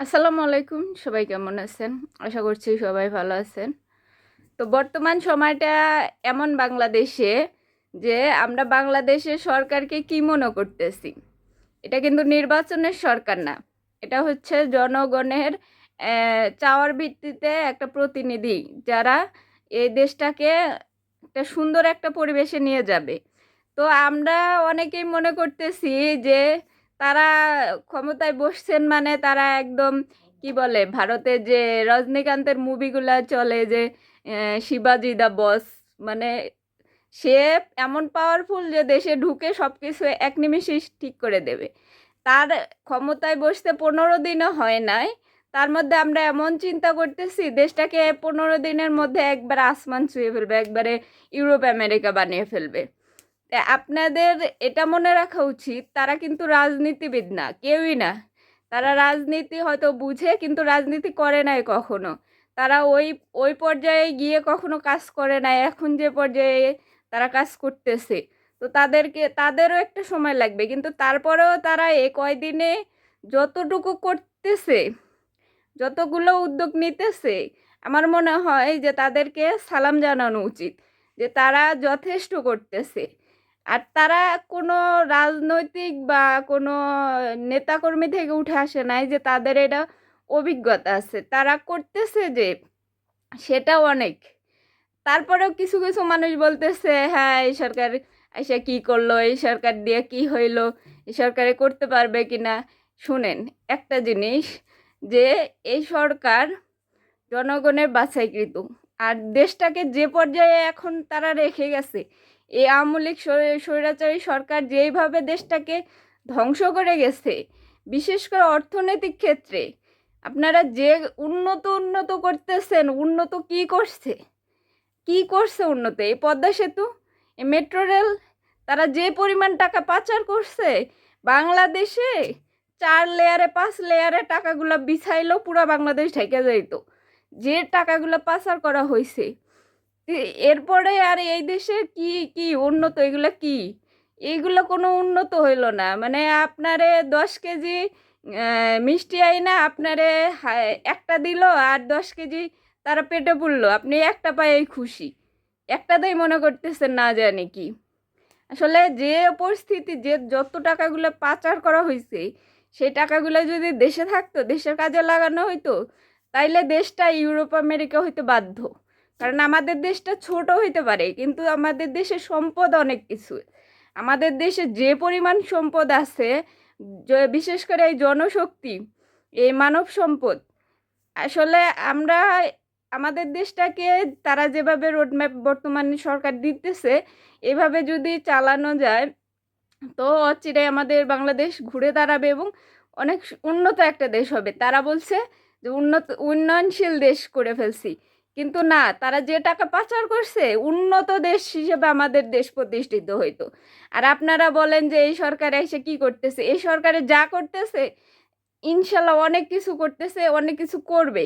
আসসালামু আলাইকুম, সবাই কেমন আছেন? আশা করছি সবাই ভালো আছেন। তো বর্তমান সময়টা এমন বাংলাদেশে যে আমরা বাংলাদেশের সরকারকে কি মনে করতেছি? এটা কিন্তু নির্বাচনের সরকার না। এটা হচ্ছে জনগণের চাওয়ার ভিত্তিতে একটা প্রতিনিধি যারা এই দেশটাকে একটা সুন্দর একটা পরিবেশে নিয়ে যাবে। তো আমরা অনেকেই মনে করতেছি যে তারা ক্ষমতায় বসছেন মানে তারা একদম কি বলে, ভারতে যে রজনীকান্তের মুভিগুলা চলে যে শিবাজি দা বস মানে সে এমন পাওয়ারফুল যে দেশে ঢুকে সব কিছু এক নিমিষেই ঠিক করে দেবে। তার ক্ষমতায় বসতে পনেরো দিনও হয় নাই, তার মধ্যে আমরা এমন চিন্তা করতেছি, দেশটাকে পনেরো দিনের মধ্যে একবার আসমান ছুঁয়ে ফেলবে, একবারে ইউরোপ, আমেরিকা বানিয়ে ফেলবে। আপনাদের এটা মনে রাখা উচিত, তারা কিন্তু রাজনীতিবিদ না, কেউই না। তারা রাজনীতি হয়তো বুঝে, কিন্তু রাজনীতি করে নাই কখনো। তারা ওই ওই পর্যায়ে গিয়ে কখনো কাজ করে নাই, এখন যে পর্যায়ে তারা কাজ করতেছে। তো তাদেরকে, তাদেরও একটা সময় লাগবে, কিন্তু তারপরেও তারা এ কয়দিনে যতটুকু করতেছে, যতগুলো উদ্যোগ নিতেছে, আমার মনে হয় যে তাদেরকে সালাম জানানো উচিত, যে তারা যথেষ্ট করতেছে। আর তারা কোনো রাজনৈতিক বা কোনো নেতাকর্মী থেকে উঠে আসে নাই যে তাদের এটা অভিজ্ঞতা আছে। তারা করতেছে যে, সেটাও অনেক। তারপরেও কিছু কিছু মানুষ বলতেছে হ্যাঁ এই সরকার এসে কি করল? এই সরকার দিয়ে কি হইল? এই সরকারে করতে পারবে কি না? শুনেন, একটা জিনিস যে, এই সরকার জনগণের বাছাইকৃত। আর দেশটাকে যে পর্যায়ে এখন তারা রেখে গেছে এই আওয়ামী লীগ স্বৈরাচারী সরকার যেইভাবে দেশটাকে ধ্বংস করে গেছে, বিশেষ করে অর্থনৈতিক ক্ষেত্রে, আপনারা যে উন্নত উন্নত করতেছেন, উন্নত কি করছে? কি করছে উন্নত? এই পদ্মা সেতু মেট্রো রেল, তারা যে পরিমাণ টাকা পাচার করছে, বাংলাদেশে চার লেয়ারে, পাঁচ লেয়ারে টাকাগুলো বিছাইলো পুরো বাংলাদেশ ঢেকে যাইত। যে টাকাগুলো পাচার করা হয়েছে এ- এরপরে আর এই দেশে কি কি উন্নত? এগুলো কি? এইগুলো কোনো উন্নত হইল না। মানে আপনারে দশ কেজি মিষ্টি আইনা আপনারে একটা দিল আর দশ কেজি তারা পেটে পুরলো আপনি একটা পায়ে খুশি। একটাতেই মনে করতেছেন না জানি কি। আসলে যে পরিস্থিতি, যে যত টাকাগুলো পাচার করা হয়েছে সেই টাকাগুলো যদি দেশে থাকতো, দেশের কাজে লাগানো হইতো, তাইলে দেশটা ইউরোপ, আমেরিকা হইতে বাধ্য। কারণ আমাদের দেশটা ছোট হইতে পারে, কিন্তু আমাদের দেশে সম্পদ অনেক কিছু। আমাদের দেশে যে পরিমাণ সম্পদ আছে বিশেষ করে এই জনশক্তি, এই মানব সম্পদ, আসলে আমরা, আমাদের দেশটাকে তারা যেভাবে রোডম্যাপ বর্তমানে সরকার দিতেছে, এভাবে যদি চালানো যায়, তো অচিরে আমাদের বাংলাদেশ ঘুরে দাঁড়াবে এবং অনেক উন্নত একটা দেশ হবে। তারা বলছে যে উন্নত, উন্নয়নশীল দেশ করে ফেলছি। কিন্তু না, তারা যে টাকা পাচার করছে, উন্নত দেশ হিসেবে আমাদের দেশ প্রতিষ্ঠিত হইতো। আর আপনারা বলেন যে, এই সরকার এসে কি করতেছে? এই সরকারে যা করতেছে, ইনশাল্লাহ অনেক কিছু করতেছে, অনেক কিছু করবে।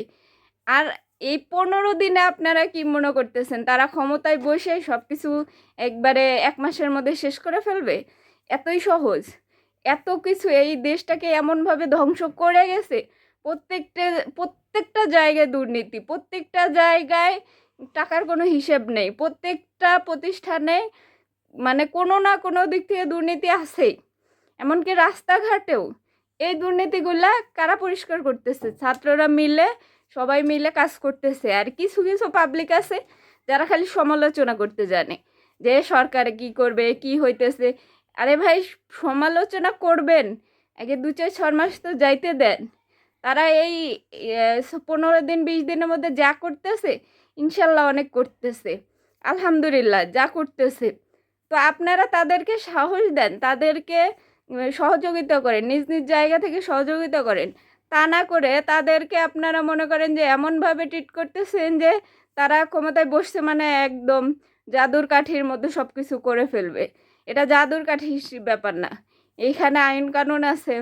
আর এই পনেরো দিনে আপনারা কি মনে করতেছেন, তারা ক্ষমতায় বসে সব কিছু একবারে এক মাসের মধ্যে শেষ করে ফেলবে? এতই সহজ। এত কিছু এই দেশটাকে এমনভাবে ধ্বংস করে গেছে প্রত্যেকটা প্রত্যেকটা জায়গায় দুর্নীতি, প্রত্যেকটা জায়গায় টাকার কোনো হিসেব নেই, প্রত্যেকটা প্রতিষ্ঠানে মানে কোনো না কোনো দিক থেকে দুর্নীতি আছেই। এমনকি রাস্তাঘাটেও এই দুর্নীতিগুলা কারা পরিষ্কার করতেছে? ছাত্ররা মিলে, সবাই মিলে কাজ করতেছে। আর কিছু কিছু পাবলিক আছে যারা খালি সমালোচনা করতে জানে যে সরকারে কি করবে, কি হইতেছে। আরে ভাই, সমালোচনা করবেন, আগে দু চার, ছয় মাস তো যাইতে দেন। তারা এই পনেরো দিন, বিশ দিনের মধ্যে যা করতেছে, ইনশাল্লাহ অনেক করতেছে। আলহামদুলিল্লাহ, যা করতেছে। তো আপনারা তাদেরকে সাহস দেন, তাদেরকে সহযোগিতা করেন, নিজ নিজ জায়গা থেকে সহযোগিতা করেন। তা না করে তাদেরকে আপনারা মনে করেন যে এমনভাবে ট্রিট করতেছেন যে তারা ক্ষমতায় বসছে মানে একদম জাদুর কাঠির মধ্যে সব কিছু করে ফেলবে। এটা জাদুর কাঠির সি- ব্যাপার না। এইখানে আইন কানুন আছে।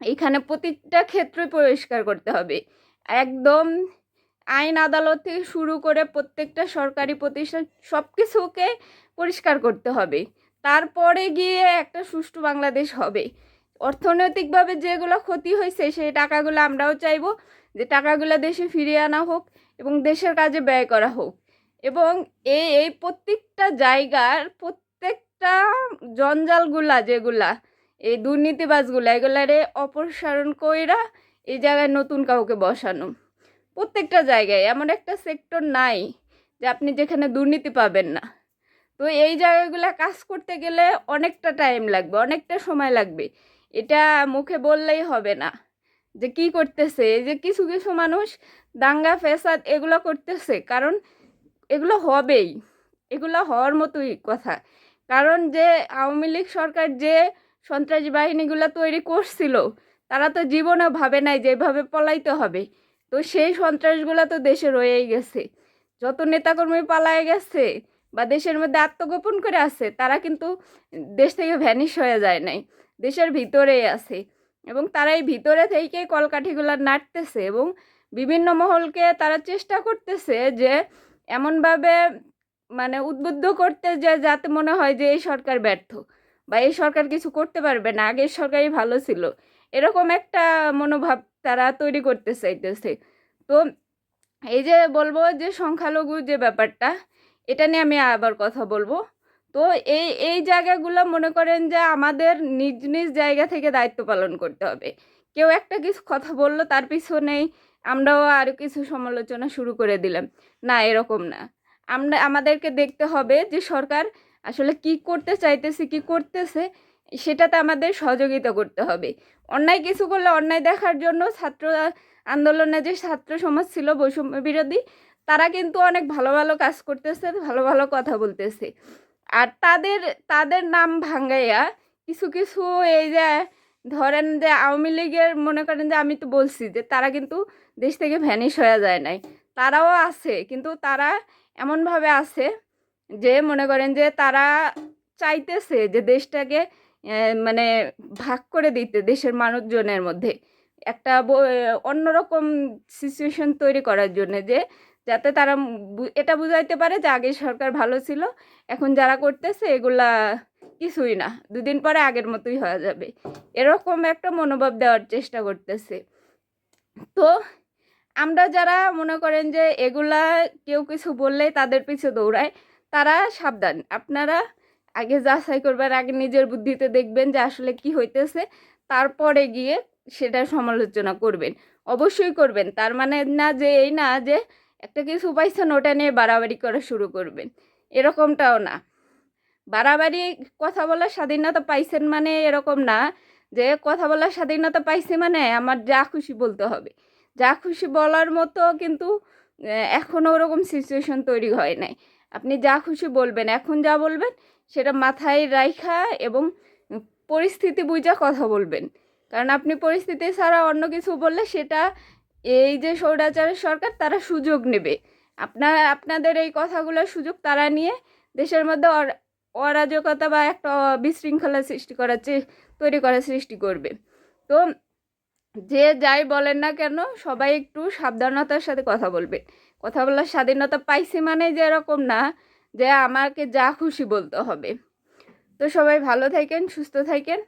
এইখানে প্রতিটা ক্ষেত্রে পরিষ্কার করতে হবে। একদম আইন আদালত থেকে শুরু করে প্রত্যেকটা সরকারি প্রতিষ্ঠান সব কিছুকে পরিষ্কার করতে হবে। তারপরে গিয়ে একটা সুষ্ঠু বাংলাদেশ হবে। অর্থনৈতিকভাবে যেগুলো ক্ষতি হয়েছে, সেই টাকাগুলো আমরাও চাইব যে টাকাগুলো দেশে ফিরিয়ে আনা হোক এবং দেশের কাজে ব্যয় করা হোক। এবং এই এই প্রত্যেকটা জায়গার প্রত্যেকটা জঞ্জালগুলা যেগুলা এই দুর্নীতিবাজগুলা এগুলারে অপসারণ কইরা এই জায়গায় নতুন কাউকে বসানো। প্রত্যেকটা জায়গায় এমন একটা সেক্টর নাই যে আপনি যেখানে দুর্নীতি পাবেন না। তো এই জায়গাগুলো কাজ করতে গেলে অনেকটা টাইম লাগবে, অনেকটা সময় লাগবে। এটা মুখে বললেই হবে না যে কি করতেছে, এই যে কিছু কিছু মানুষ দাঙ্গা ফেসাদ এগুলো করতেছে। কারণ এগুলো হবেই, এগুলো হওয়ার মতোই কথা। কারণ যে আওয়ামী লীগ সরকার যে সন্ত্রাসী বাহিনীগুলো তৈরি করছিল, তারা তো জীবনে ভাবে নাই যেভাবে পলাইতে হবে। তো সেই সন্ত্রাসগুলো তো দেশে রয়েই গেছে। যত নেতাকর্মী পালায় গেছে বা দেশের মধ্যে আত্মগোপন করে আছে, তারা কিন্তু দেশ থেকে ভ্যানিশ হয়ে যায় নাই, দেশের ভিতরেই আছে। এবং তারা এই ভিতরে থেকে কলকাঠিগুলো নাড়তেছে এবং বিভিন্ন মহলকে তারা চেষ্টা করতেছে যে এমনভাবে মানে উদ্বুদ্ধ করতে যে যাতে মনে হয় যে এই সরকার ব্যর্থ। বা এই সরকার কিছু করতে পারবে না, আগের সরকারই ভালো ছিল। এরকম একটা মনোভাব তারা তৈরি করতে চাইতেছে। তো এই যে বলব যে সংখ্যালঘু যে ব্যাপারটা, এটা নিয়ে আমি আবার কথা বলব। তো এই এই জায়গাগুলো মনে করেন যে আমাদের নিজ নিজ জায়গা থেকে দায়িত্ব পালন করতে হবে। কেউ একটা কিছু কথা বলল, তার পিছনেই আমরাও আরও কিছু সমালোচনা শুরু করে দিলাম। না, এরকম না। আমরা, আমাদেরকে দেখতে হবে যে সরকার আসলে কি করতে চাইতেছে, কি করতেছে, সেটাতে আমাদের সহযোগিতা করতে হবে। অন্যায় কিছু করলে অন্যায় দেখার জন্য ছাত্র আন্দোলনে যে ছাত্র সমাজ ছিল, বৈষম্য বিরোধী, তারা কিন্তু অনেক ভালো ভালো কাজ করতেছে, ভালো ভালো কথা বলতেছে। আর তাদের তাদের নাম ভাঙ্গাইয়া কিছু কিছু এই যে ধরেন যে আওয়ামী লীগের মনে করেন যে আমি তো বলছি যে তারা কিন্তু দেশ থেকে ভ্যানিশ হয়ে যায় নাই। তারাও আছে, কিন্তু তারা এমনভাবে আছে যে মনে করেন যে তারা চাইতেছে যে দেশটাকে মানে ভাগ করে দিতে দেশের মানুষজনের মধ্যে। একটা অন্যরকম সিচুয়েশন তৈরি করার জন্য যে, যাতে তারা এটা বুঝাইতে পারে যে আগের সরকার ভালো ছিল, এখন যারা করতেছে এগুলা কিছুই না, দুদিন পরে আগের মতোই হয়ে যাবে। এরকম একটা মনোভাব দেওয়ার চেষ্টা করতেছে। তো আমরা যারা মনে করেন যে এগুলা কেউ কিছু বললেই তাদের পিছু দৌড়ায় তারা সাবধান। আপনারা আগে যাচাই করবেন, আগে নিজের বুদ্ধিতে দেখবেন যে আসলে কি হইতেছে, তারপরে গিয়ে সেটা সমালোচনা করবেন। অবশ্যই করবেন। তার মানে না যে এই না যে একটা কিছু পাইছেন, ওটা নিয়ে বাড়াবাড়ি করা শুরু করবেন। এরকমটাও না। বাড়াবাড়ি, কথা বলার স্বাধীনতা পাইছেন মানে এরকম না যে কথা বলার স্বাধীনতা পাইছি মানে আমার যা খুশি বলতে হবে। যা খুশি বলার মতো কিন্তু এখনও ওরকম সিচুয়েশন তৈরি হয় নাই। আপনি যা খুশি বলবেন, এখন যা বলবেন সেটা মাথায় রাইখা এবং পরিস্থিতি বুঝা কথা বলবেন। কারণ আপনি পরিস্থিতি ছাড়া অন্য কিছু বললে সেটা এই যে স্বৈরাচারের সরকার, তারা সুযোগ নেবে। আপনার, আপনাদের এই কথাগুলোর সুযোগ তারা নিয়ে দেশের মধ্যে অর- অরাজকতা বা একটা বিশৃঙ্খলা সৃষ্টি করার চে- তৈরি করার সৃষ্টি করবে। তো যে যাই বলেন না কেন, সবাই একটু সাবধানতার সাথে কথা বলবেন কথা বলার স্বাধীনতা পাইছি মানে যে এরকম না, যে আমাকে যা খুশি বলতে হবে। তো সবাই ভালো থাকেন, সুস্থ থাকেন,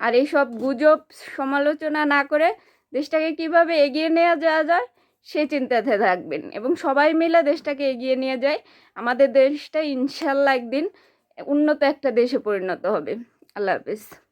আর এইসব গুজব সমালোচনা না করে দেশটাকে কীভাবে এগিয়ে নেওয়া যাওয়া যায়, সে চিন্তাতে থাকবেন। এবং সবাই মিলে দেশটাকে এগিয়ে নিয়ে যায়। আমাদের দেশটা ইনশাল্লাহ একদিন উন্নত একটা দেশে পরিণত হবে। আল্লাহ হাফিজ।